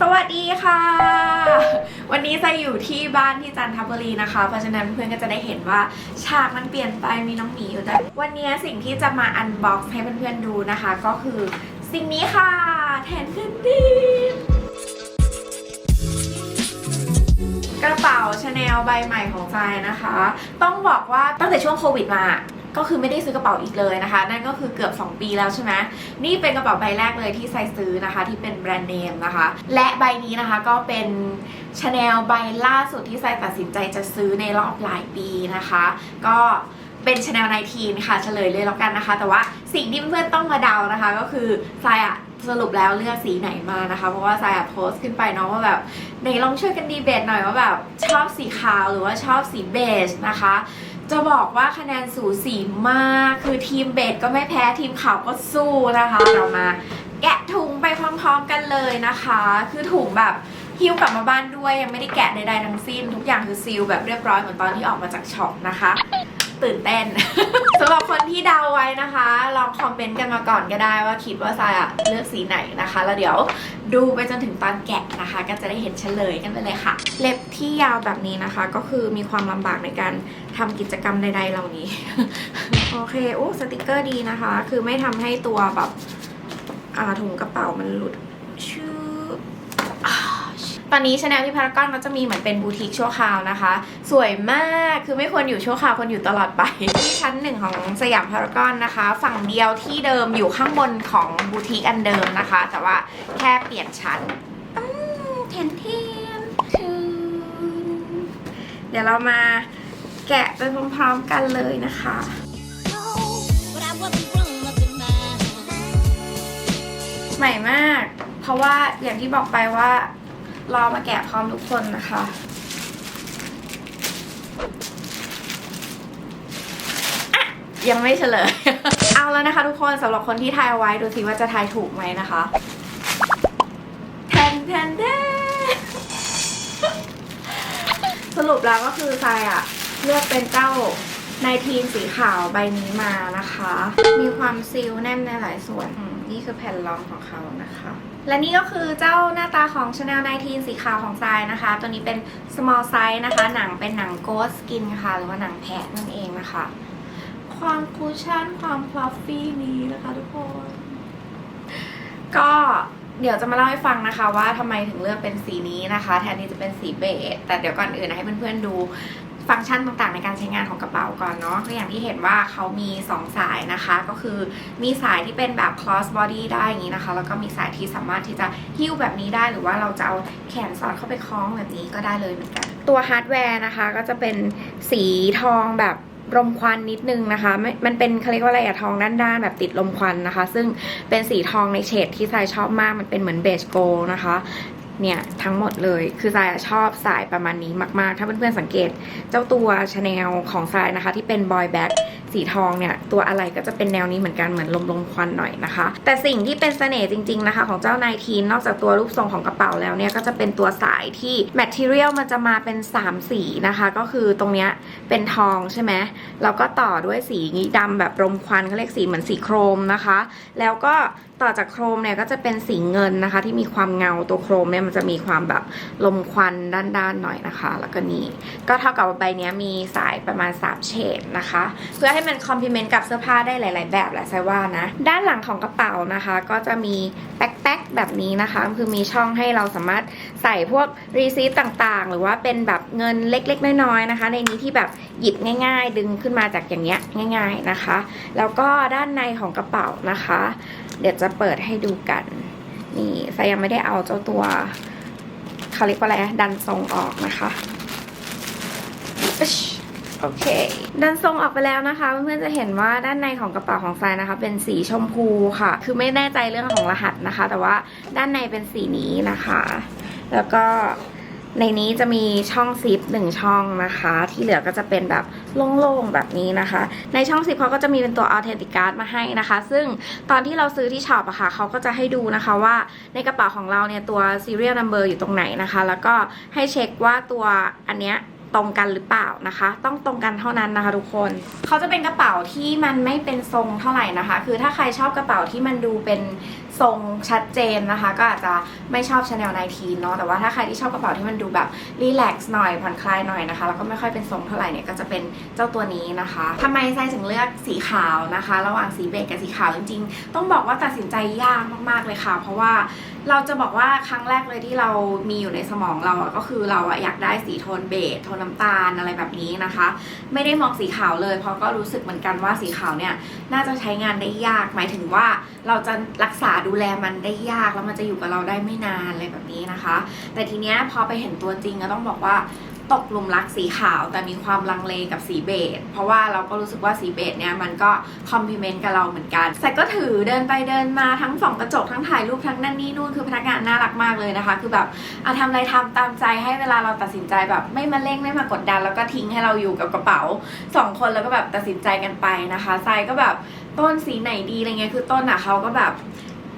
สวัสดีค่ะ วันนี้จะอยู่ที่บ้านที่จันทบุรีนะคะ เพราะฉะนั้นเพื่อนก็จะได้เห็นว่าฉากมันเปลี่ยนไปมีน้องหมีอยู่แต่วันนี้สิ่งที่จะมาอันบ็อกซ์ให้เพื่อนๆดูนะคะ ก็คือสิ่งนี้ค่ะ แทนขึ้นดีกระเป๋าชาแนลใบใหม่ของใจนะคะ ต้องบอกว่าตั้งแต่ช่วงโควิดมา ก็คือไม่ได้ซื้อกระเป๋าอีกเลยนะคะ นั่นก็คือเกือบ 2 ปีแล้วใช่ไหมนี่เป็นกระเป๋าใบแรกเลยที่ไซซื้อนะคะ ที่เป็นแบรนด์เนมนะคะ และใบนี้นะคะก็เป็นชาแนลใบล่าสุดที่ไซตัดสินใจจะซื้อในรอบหลายปีนะคะ ก็เป็นชาแนลไนทีนค่ะเฉลยเลยแล้วกันนะคะ แต่ว่าสิ่งที่เพื่อนต้องมาเดานะคะ ก็คือไซอะสรุปแล้วเลือกสีไหนมานะคะ เพราะว่าไซอะโพสต์ขึ้นไปเนาะว่าแบบไหนลองช่วยกันดีเบตหน่อยว่าแบบชอบสีขาวหรือว่าชอบสีเบจนะคะ จะบอกว่าคะแนนสูสีมาก คือทีมเบสก็ไม่แพ้ทีมขาวก็สู้นะคะ เรามาแกะถุงไปพร้อมๆกันเลยนะคะ คือถุงแบบฮิ้วกลับมาบ้านด้วยยังไม่ได้แกะใดๆทั้งสิ้น ทุกอย่างคือซีลแบบเรียบร้อยเหมือนตอนที่ออกมาจากช็อปนะคะ ตื่นเต้น สำหรับคนที่เดาไว้นะคะ ลองคอมเมนต์กันมาก่อนก็ได้ว่าคิดว่าทรายอะเลือกสีไหนนะคะ แล้วเดี๋ยวดูไปจนถึงตอนแกะนะคะ ก็จะได้เห็นเฉลยกันไปเลยค่ะ เล็บที่ยาวแบบนี้นะคะ ก็คือมีความลำบากในการทำกิจกรรมใดๆเหล่านี้ โอเคโอ้สติกเกอร์ดีนะคะ คือไม่ทำให้ตัวแบบอ่าถุงกระเป๋ามันหลุด ตอนนี้ชาแนลที่พารากอนก็จะมีเหมือนเป็นบูติกชั่วคราวนะคะ สวยมากคือไม่ควรอยู่ชั่วคราวควรอยู่ตลอดไป ที่ชั้นหนึ่งของสยามพารากอนนะคะ ฝั่งเดียวที่เดิมอยู่ข้างบนของบูติกอันเดิมนะคะ แต่ว่าแค่เปลี่ยนชั้นอืมเทนเทนชื่นเดี๋ยวเรามาแกะไปพร้อมๆกันเลยนะคะ But I wasn't grown up in my ใหม่มาก เพราะว่าอย่างที่บอกไปว่า รอมาแกะพร้อมทุกคนนะคะ ยังไม่เฉลย เอาแล้วนะคะทุกคนสำหรับคนที่ทายเอาไว้ดูสิว่าจะทายถูกไหมนะคะแทนแทนแทสรุปแล้วก็คือทายอะเลือกเป็นเจ้า ในทีนสีขาวใบนี้มานะคะ มีความซีลแน่นในหลายส่วนนี่คือแผ่นรองของเขานะคะ และนี่ก็คือเจ้าหน้าตาของ Chanel 19 สีขาวของทรายนะคะ ตัวนี้เป็น small size นะคะ หนังเป็นหนัง ghost skin ค่ะ หรือว่าหนังแพะนั่นเองนะคะ ความคูชั่นความ fluffy นี้นะคะทุกคน ก็เดี๋ยวจะมาเล่าให้ฟังนะคะ ว่าทำไมถึงเลือกเป็นสีนี้นะคะ แทนที่จะเป็นสีเบจแต่เดี๋ยวก่อนอื่นนะให้เพื่อนๆดู ฟังก์ชันต่างๆในการใช้งานของกระเป๋าก่อนเนาะก็อย่างที่เห็นว่าเขามี 2 สายนะคะ ก็คือมีสายที่เป็นแบบ cross body ได้อย่างนี้นะคะ แล้วก็มีสายที่สามารถที่จะหิ้วแบบนี้ได้หรือว่าเราจะเอาแขนสอดเข้าไปคล้องแบบนี้ก็ได้เลยเหมือนกัน ตัวฮาร์ดแวร์นะคะก็จะเป็นสีทองแบบรมควันนิดนึงนะคะ มันเป็นเขาเรียกว่าอะไรอะทองด้านๆแบบติดลมควันนะคะ ซึ่งเป็นสีทองในเฉดที่ทรายชอบมาก มันเป็นเหมือนเบจโกลนะคะ เนี่ยทั้งหมดเลยคือทรายชอบสายประมาณนี้มาก ๆ ถ้าเพื่อนๆสังเกตเจ้าตัวชาแนลของทรายนะคะ ที่เป็นบอยแบ็ค สีทองเนี่ยตัวอะไรก็จะเป็นแนวนี้เหมือนกันเหมือนลมลมควันหน่อยนะคะ แต่สิ่งที่เป็นเสน่ห์จริงๆนะคะ ของเจ้านายทีนนอกจากตัวรูปทรงของกระเป๋าแล้วเนี่ยก็จะเป็นตัวสายที่แมทเทียลมันจะมาเป็น 3 สีนะคะ ก็คือตรงเนี้ยเป็นทองใช่ไหมแล้วก็ต่อด้วยสีดำแบบรมควันเขาเรียกสีเหมือนสีโครมนะคะ แล้วก็ต่อจากโครมเนี่ยก็จะเป็นสีเงินนะคะ ที่มีความเงาตัวโครมเนี่ยมันจะมีความแบบลมควันด้านๆหน่อยนะคะ แล้วก็นี่ก็เท่ากับใบเนี้ยมีสายประมาณ3เฉดนะคะ เพื่อให้มันคอมพลีเมนต์กับเสื้อผ้าได้หลาย ๆ แบบแหละไซว่านะ ด้านหลังของกระเป๋านะคะ ก็จะมีแป๊กๆแบบนี้นะคะ คือมีช่องให้เราสามารถใส่พวกรีซีฟต่างๆ หรือว่าเป็นแบบเงินเล็ก ๆ น้อย ๆ นะคะ ในนี้ที่แบบหยิบง่าย ๆ ดึงขึ้นมาจากอย่างเงี้ยง่าย ๆ นะคะ แล้วก็ด้านในของกระเป๋านะคะ เดี๋ยวจะเปิดให้ดูกันนี่ไซยังไม่ได้เอาเจ้าตัวเขาเรียกว่าอะไรดันทรงออกนะคะ โอเค ดันทรงออกไปแล้วนะคะ เพื่อนๆจะเห็นว่าด้านในของกระเป๋าของไซนะคะ เป็นสีชมพูค่ะ คือไม่แน่ใจเรื่องของรหัสนะคะ แต่ว่าด้านในเป็นสีนี้นะคะ แล้วก็ในนี้จะมีช่องซิปหนึ่งช่องนะคะ ที่เหลือก็จะเป็นแบบโล่งๆแบบนี้นะคะ ในช่องซิปเขาก็จะมีเป็นตัว Authentic Card มาให้นะคะ ซึ่งตอนที่เราซื้อที่ช็อปอะค่ะเขาก็จะให้ดูนะคะว่าในกระเป๋าของเราเนี่ยตัว serial number อยู่ตรงไหนนะคะ แล้วก็ให้เช็คว่าตัวอันเนี้ย ตรงกันหรือเปล่านะคะ ต้องตรงกันเท่านั้นนะคะ ทุกคนเขาจะเป็นกระเป๋าที่มันไม่เป็นทรงเท่าไหร่นะคะ คือถ้าใครชอบกระเป๋าที่มันดูเป็น ทรงชัดเจนนะคะ ก็อาจจะไม่ชอบ Chanel 19เนาะแต่ว่าถ้าใครที่ชอบกระเป๋าที่มันดูแบบรีแลกซ์หน่อยผ่อนคลายหน่อยนะคะแล้วก็ไม่ค่อยเป็นทรงเท่าไหร่เนี่ยก็จะเป็นเจ้าตัวนี้นะคะทำไมไซถึงเลือกสีขาวนะคะ ระหว่างสีเบจกับสีขาวจริง ๆ ต้องบอกว่าตัดสินใจยากมากๆเลยค่ะ เพราะว่าเราจะบอกว่าครั้งแรกเลยที่เรามีอยู่ในสมองเราอะก็คือเราอะอยากได้สีโทนเบจโทนน้ำตาลอะไรแบบนี้นะคะ ไม่ได้มองสีขาวเลย เพราะก็รู้สึกเหมือนกันว่าสีขาวเนี่ยน่าจะใช้งานได้ยาก หมายถึงว่าเราจะรักษาดูแลมันได้ยากแล้วมันจะอยู่กับเราได้ไม่นานอะไรแบบนี้นะคะ แต่ทีเนี้ยพอไปเห็นตัวจริงก็ต้องบอกว่าตกหลุมรักสีขาวแต่มีความลังเลกับสีเบจเพราะว่าเราก็รู้สึกว่าสีเบจเนี่ยมันก็คอมพลีเมนต์กับเราเหมือนกันแต่ก็ถือเดินไปเดินมาทั้งส่องกระจกทั้งถ่ายรูปทั้งนั่นนี่นู่นคือพนักงานน่ารักมากเลยนะคะ คือแบบอะทำอะไรทำตามใจให้เวลาเราตัดสินใจแบบไม่มาเร่งไม่มากดดัน แล้วก็ทิ้งให้เราอยู่กับกระเป๋าสองคนแล้วก็แบบตัดสินใจกันไปนะคะทรายก็แบบต้นสีไหนดีอะไรเงี้ยคือต้นอะเขาก็แบบ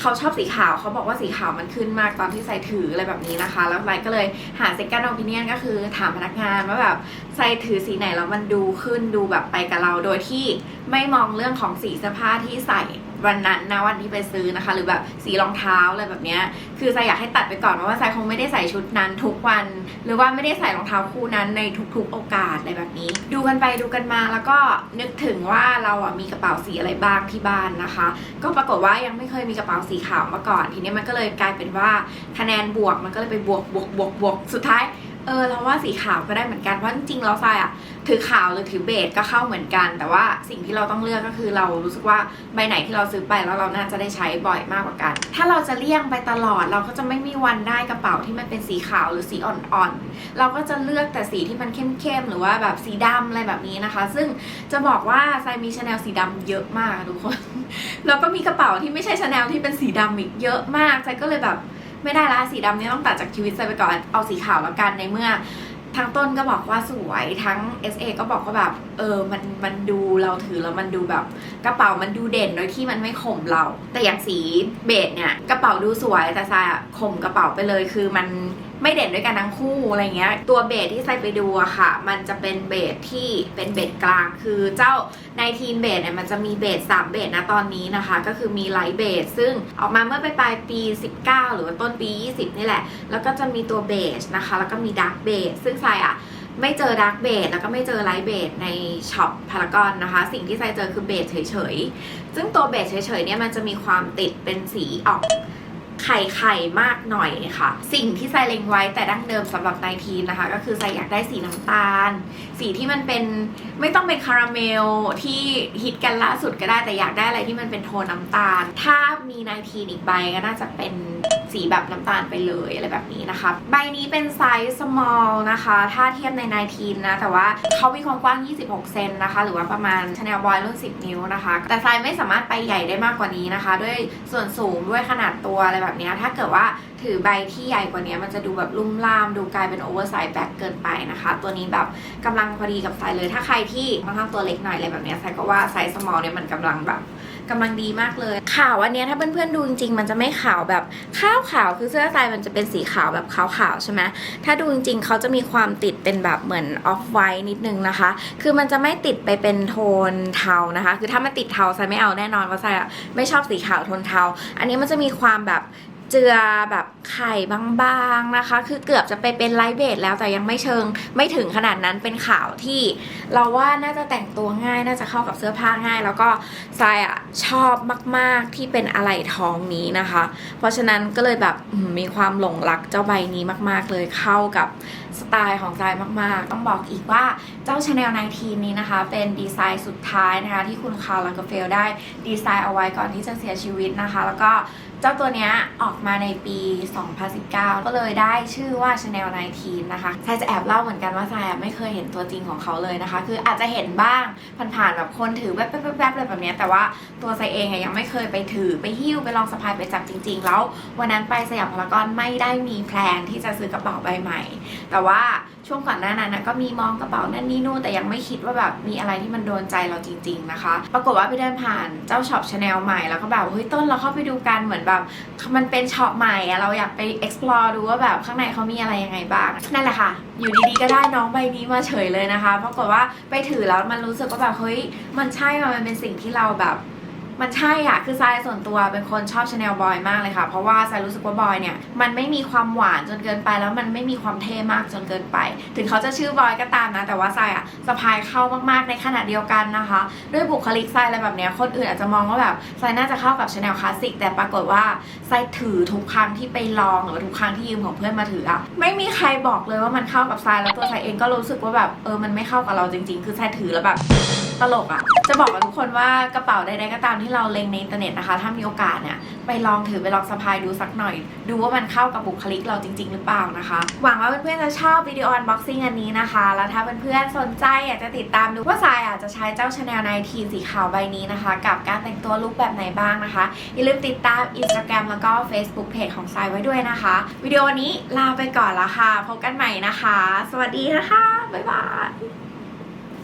เขาชอบสีขาวเขาบอกว่าสีขาวมันขึ้นมากตอนที่ใส่ถืออะไรแบบนี้นะคะ แล้วไลก็เลยหาเซ็กันโอปิเนียนก็คือถามพนักงานว่าแบบใส่ถือสีไหนแล้วมันดูขึ้นดูแบบไปกับเรา โดยที่ไม่มองเรื่องของสีเสื้อผ้าที่ใส่ วันนั้นนะวันที่ไปซื้อนะคะ หรือแบบสีรองเท้าอะไรแบบเนี้ยคือทรายอยากให้ตัดไปก่อนเพราะว่าทรายคงไม่ได้ใส่ชุดนั้นทุกวัน หรือว่าไม่ได้ใส่รองเท้าคู่นั้นในทุกๆโอกาสอะไรแบบนี้ ดูกันไปดูกันมาแล้วก็นึกถึงว่าเราอะมีกระเป๋าสีอะไรบ้างที่บ้านนะคะ ก็ปรากฏว่ายังไม่เคยมีกระเป๋าสีขาวมาก่อน ทีนี้มันก็เลยกลายเป็นว่าคะแนนบวกมันก็เลยไปบวกบวกบวกบวกสุดท้าย เออเราว่าสีขาวก็ได้เหมือนกันเพราะจริงๆแล้วทรายอะถือขาวหรือถือเบจก็เข้าเหมือนกัน แต่ว่าสิ่งที่เราต้องเลือกก็คือเรารู้สึกว่าใบไหนที่เราซื้อไปแล้วเราน่าจะได้ใช้บ่อยมากกว่ากัน ถ้าเราจะเลี่ยงไปตลอดเราก็จะไม่มีวันได้กระเป๋าที่มันเป็นสีขาวหรือสีอ่อนๆเราก็จะเลือกแต่สีที่มันเข้มๆหรือว่าแบบสีดำอะไรแบบนี้นะคะ ซึ่งจะบอกว่าไซมีชาแนลสีดำเยอะมากทุกคนแล้วก็มีกระเป๋าที่ไม่ใช่ชาแนลที่เป็นสีดำอีกเยอะมากไซก็เลยแบบ ไม่ได้ละสีดำเนี่ยต้องตัดจากชีวิตไซไปก่อนเอาสีขาวแล้วกันในเมื่อทั้งต้นก็บอกว่าสวยทั้ง SA ก็บอกว่าแบบเออมันมันดูเราถือแล้วมันดูแบบกระเป๋ามันดูเด่นโดยที่มันไม่ข่มเรา แต่อย่างสีเบจเนี่ยกระเป๋าดูสวยแต่ซายข่มกระเป๋าไปเลยคือมัน ไม่เด่นด้วยกันทั้งคู่อะไรเงี้ย ตัวเบจที่ทรายไปดูอะค่ะ มันจะเป็นเบจที่เป็นเบจกลาง คือเจ้าในทีนเบจเนี่ยมันจะมีเบจ3เบจนะตอนนี้นะคะ ก็คือมีไลท์เบจซึ่งออกมาเมื่อปลายปี 19 หรือว่าต้นปี 20 นี่แหละ แล้วก็จะมีตัวเบจนะคะ แล้วก็มีดาร์กเบจซึ่งทรายอะไม่เจอดาร์กเบดแล้วก็ไม่เจอไลท์เบดในช็อปพารากอนนะคะ สิ่งที่ไซเจอคือเบดเฉยๆ ซึ่งตัวเบดเฉยๆเนี่ยมันจะมีความติดเป็นสีออก ไข่ไข่ๆมากหน่อยค่ะ สิ่งที่ไซเล็งไว้แต่ดั้งเดิมสำหรับไนทีนนะคะ ก็คือไซอยากได้สีน้ำตาล สีที่มันเป็นไม่ต้องเป็นคาราเมลที่ฮิตกันล่าสุดก็ได้แต่อยากได้อะไรที่มันเป็นโทนน้ำตาล ถ้ามีไนทีนอีกใบก็น่าจะเป็น สีแบบน้ำตาลไปเลยอะไรแบบนี้นะคะ ใบนี้เป็นไซส์ small นะคะ ถ้าเทียบในไนทีนนะ แต่ว่าเขามีความกว้าง 26 เซนนะคะ หรือว่าประมาณ Chanel Boy รุ่น 10 นิ้วนะคะ แต่ไซส์ไม่สามารถไปใหญ่ได้มากกว่านี้นะคะ ด้วยส่วนสูงด้วยขนาดตัวอะไรแบบนี้ถ้าเกิดว่าถือใบที่ใหญ่กว่านี้มันจะดูแบบลุ่มล่าม ดูกลายเป็นโอเวอร์ไซส์แบ็คเกินไปนะคะ ตัวนี้แบบกำลังพอดีกับไซส์เลย ถ้าใครที่ค่อนข้างตัวเล็กหน่อยอะไรแบบนี้ไซส์ก็ว่าไซส์ small เนี่ยมันกำลังแบบ กำลังดีมากเลยขาวอันนี้ถ้าเพื่อนๆดูจริงๆ มันจะไม่ขาวแบบข้าวขาวคือเสื้อสายมันจะเป็นสีขาวแบบขาวๆใช่ไหมถ้าดูจริงๆเขาจะมีความติดเป็นแบบเหมือนออฟไวท์นิดนึงนะคะ คือมันจะไม่ติดไปเป็นโทนเทานะคะ คือถ้ามันติดเทาทรายไม่เอาแน่นอนเพราะทรายไม่ชอบสีขาวโทนเทา อันนี้มันจะมีความแบบ เจือแบบไข่บางๆนะคะ คือเกือบจะไปเป็นไลท์เบดแล้วแต่ยังไม่เชิง ไม่ถึงขนาดนั้นเป็นขาวที่ เราว่าน่าจะแต่งตัวง่ายน่าจะเข้ากับเสื้อผ้าง่าย แล้วก็ทรายอะชอบมากๆที่เป็นอะไหล่ทองนี้นะคะ เพราะฉะนั้นก็เลยแบบมีความหลงรักเจ้าใบนี้มาก ๆ เลยเข้ากับสไตล์ของทรายมากๆ ต้องบอกอีกว่าเจ้า Chanel 19 นี้นะคะ เป็นดีไซน์สุดท้ายนะคะที่คุณคาร์ลลากาเฟลได้ดีไซน์เอาไว้ก่อนที่จะเสียชีวิตนะคะ แล้วก็เจ้าตัวเนี้ยออกมาในปี 2019 ก็เลยได้ชื่อว่า Chanel 19 นะคะทรายจะแอบเล่าเหมือนกันว่าทรายไม่เคยเห็นตัวจริงของเขาเลยนะคะ คืออาจจะเห็นบ้างผ่านๆแบบคนถือแวบๆๆๆอะไรแบบเนี้ยแต่ว่าตัวทรายเองยังไม่เคยไปถือไปหิ้วไปลองสะพายไปจับจริง ๆ แล้ววันนั้นไปสยามพารากอนไม่ได้มีแพลนที่จะซื้อกระเป๋าใบใหม่แต่ว่าช่วงก่อนหน้านั้นนะก็มีมองกระเป๋านั่นนี่นู่นแต่ยังไม่คิดว่าแบบมีอะไรที่มันโดนใจเราจริง ๆนะคะ ปรากฏว่าไปเดินผ่านเจ้าช็อปชาแนลใหม่แล้วก็แบบเฮ้ยต้นเราเข้าไปดูกันเหมือนแบบมันเป็นช็อปใหม่อะเราอยากไป explore ดูว่าแบบข้างในเขามีอะไรยังไงบ้างนั่นแหละค่ะ อยู่ดีๆก็ได้น้องใบนี้มาเฉยเลยนะคะปรากฏว่าไปถือแล้วมันรู้สึกว่าแบบเฮ้ยมันใช่มันเป็นสิ่งที่เราแบบ มันใช่อะคือทรายส่วนตัวเป็นคนชอบชาแนลบอยมากเลยค่ะ เพราะว่าทรายรู้สึกว่าบอยเนี่ย มันไม่มีความหวานจนเกินไป แล้วมันไม่มีความเท่มากจนเกินไป ถึงเขาจะชื่อบอยก็ตามนะ แต่ว่าทรายอะสะพายเข้ามากๆในขณะเดียวกันนะคะ ด้วยบุคลิกทรายอะไรแบบเนี้ยคนอื่นอาจจะมองว่าแบบทรายน่าจะเข้ากับชาแนลคลาสสิกแต่ปรากฏว่าทรายถือทุกครั้งที่ไปลองหรือว่าทุกครั้งที่ยืมของเพื่อนมาถืออะไม่มีใครบอกเลยว่ามันเข้ากับทรายแล้วตัวทรายเองก็รู้สึกว่าแบบเออมันไม่เข้ากับเราจริง ๆ คือทรายถือแล้วแบบ ตลกอะ่ะ จะบอกกับทุกคนว่ากระเป๋าใดๆก็ตามที่เราเล็งในอินเทอร์เน็ตนะคะ ถ้ามีโอกาสเนี่ยไปลองถือไปลองสะพายดูสักหน่อย ดูว่ามันเข้ากับบุคลิกเราจริง ๆ หรือเปล่านะคะ หวังว่าเพื่อนๆจะชอบวิดีโออันบ็อกซิ่งอันนี้นะคะ แล้วถ้าเพื่อนๆสนใจอยากจะติดตามดูว่าทรายอาจจะใช้เจ้าชาแนลไนทีสีขาวใบนี้นะคะ กับการแต่งตัวลุคแบบไหนบ้างนะคะอย่าลืมติดตาม Instagram แล้วก็ Facebook Page ของทรายไว้ด้วยนะคะ วิดีโอนี้ลาไปก่อนละค่ะพบกันใหม่นะคะ สวัสดีนะคะบ๊ายบาย